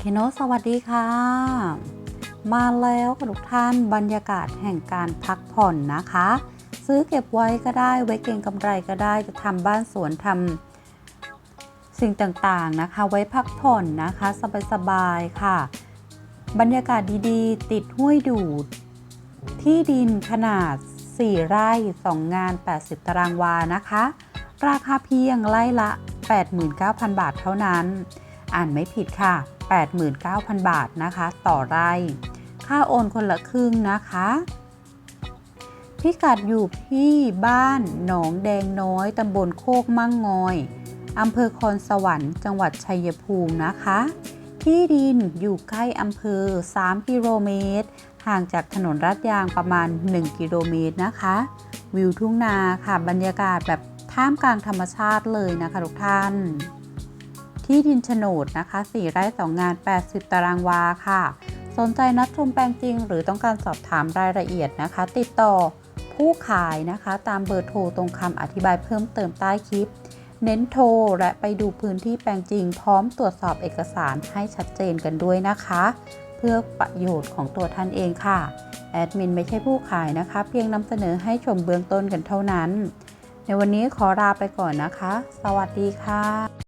เคโนสวัสดีค่ะ มาแล้วค่ะทุกท่านบรรยากาศแห่งการพักผ่อนนะคะ ซื้อเก็บไว้ก็ได้ไว้เก็งกำไรก็ได้จะทำบ้านสวนทำสิ่งต่างๆนะคะ ไว้พักผ่อนนะคะ สบายๆค่ะ บรรยากาศดีๆ ติดห้วยดูด ที่ดินขนาด 4 ไร่ 2 งาน 80 ตารางวานะคะ ราคาเพียงไร่ละ 89,000 บาทเท่านั้น อ่านไม่ผิดค่ะ 89,000 บาทนะคะ ต่อไร่ ค่าโอนคนละครึ่งนะคะ พิกัดอยู่ที่บ้านหนองแดงน้อยตำบลโคกมั่งงอยอำเภอคอนสวรรค์จังหวัดชัยภูมินะคะ ที่ดินอยู่ใกล้อำเภอ 3 กิโลเมตร ห่างจากถนนลาดยางประมาณ 1 กิโลเมตรนะคะ วิวทุ่งนาค่ะ บรรยากาศแบบท่ามกลางธรรมชาติเลยนะคะทุกท่าน ที่ดินโฉนดนะคะ4ไร่2งาน 80 ตารางวาค่ะ สนใจนัดชมแปลงจริง หรือต้องการสอบถามรายละเอียดนะคะ ติดต่อผู้ขายนะคะตามเบอร์โทรตรงคำอธิบายเพิ่มเติมใต้คลิป เน้นโทรและไปดูพื้นที่แปลงจริง พร้อมตรวจสอบเอกสารให้ชัดเจนกันด้วยนะคะ เพื่อประโยชน์ของตัวท่านเองค่ะแอดมินไม่ใช่ผู้ขายนะคะ เพียงนำเสนอให้ชมเบื้องต้นกันเท่านั้น ในวันนี้ขอลาไปก่อนนะคะ สวัสดีค่ะ